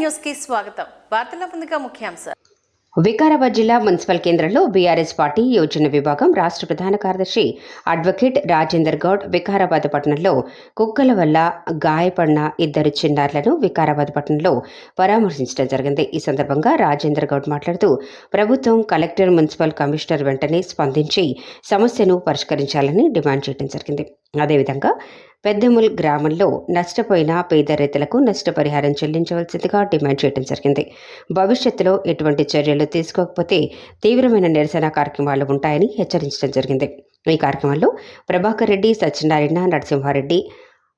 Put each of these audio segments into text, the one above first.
న్యూస్కి స్వాగతం. వార్తల ముందుగా ముఖ్యాంశాలు. వికారాబాద్ జిల్లా మున్సిపల్ కేంద్రంలో బీఆర్ఎస్ పార్టీ యోజన విభాగం రాష్ట్ర ప్రధాన కార్యదర్శి అడ్వకేట్ రాజేందర్ గౌడ్ వికారాబాద్ పట్టణంలో కుక్కల వల్ల గాయపడిన ఇద్దరు చిన్నారులను వికారాబాద్ పట్టణంలో పరామర్శించడం జరిగింది. ఈ సందర్భంగా రాజేందర్ గౌడ్ మాట్లాడుతూ ప్రభుత్వం కలెక్టర్ మున్సిపల్ కమిషనర్ వెంటనే స్పందించి సమస్యను పరిష్కరించాలని డిమాండ్ చేయడం జరిగింది. అదేవిధంగా పెద్దముల్ గ్రామంలో నష్టపోయిన పేద రైతులకు నష్టపరిహారం చెల్లించవలసిందిగా డిమాండ్ చేయడం జరిగింది. భవిష్యత్తులో ఎటువంటి చర్యలు తీసుకోకపోతే తీవ్రమైన నిరసన కార్యక్రమాలు ఉంటాయని హెచ్చరించడం జరిగింది. ఈ కార్యక్రమంలో ప్రభాకర్ రెడ్డి సత్యనారాయణ నరసింహారెడ్డి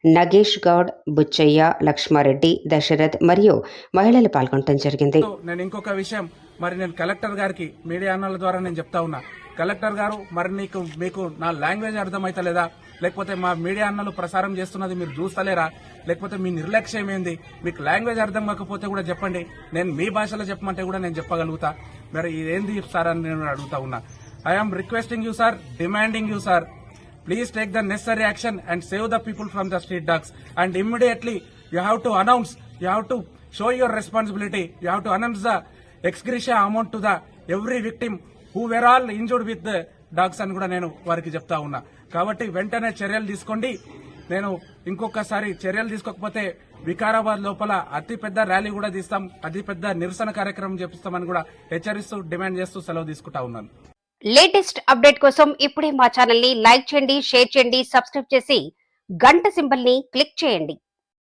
నగేష్ గౌడ్ బుచ్చయ్య లక్ష్మారెడ్డి దశరథ్ మరియు మహిళలు పాల్గొనడం జరిగింది. నేను ఇంకొక విషయం మరి నేను కలెక్టర్ గారికి మీడియా ద్వారా నేను చెప్తా ఉన్నా. కలెక్టర్ గారు మరి నీకు మీకు నా లాంగ్వేజ్ అర్థమవుతలేదా లేకపోతే మా మీడియా అన్నలు ప్రసారం చేస్తున్నది మీరు చూస్తలేరా? లేకపోతే మీ నిర్లక్ష్యం ఏంది? మీకు లాంగ్వేజ్ అర్థం కాకపోతే కూడా చెప్పండి. నేను మీ భాషలో చెప్పమంటే కూడా నేను చెప్పగలుగుతా. మరి ఇదేంది సార్ నేను అడుగుతా ఉన్నా. I'm requesting you sir demanding you sir please take the necessary action and save the people from the street dogs and immediately you have to announce you have to show your responsibility you have to announce the ex gratia amount to the every victim victim were all all with dogs అని కూడా నేను వారికి చెప్తా ఉన్నా. కాబట్టి వెంటనే చర్యలు తీసుకోండి. నేను ఇంకొకసారి చర్యలు తీసుకోకపోతే వికారాబాద్ లోపల అతిపెద్ద ర్యాలీ కూడా తీస్తాం. అతిపెద్ద నిరసన కార్యక్రమం చేపిస్తామని కూడా హెచ్చరిస్తూ డిమాండ్ చేస్తూ సెలవు తీసుకుంటా ఉన్నాను. లేటెస్ట్ అప్డేట్ కోసం ఇప్పుడే మా ఛానల్ని లైక్ చేయండి షేర్ చేయండి సబ్స్క్రైబ్ చేసి గంట సింబల్ని క్లిక్ చేయండి.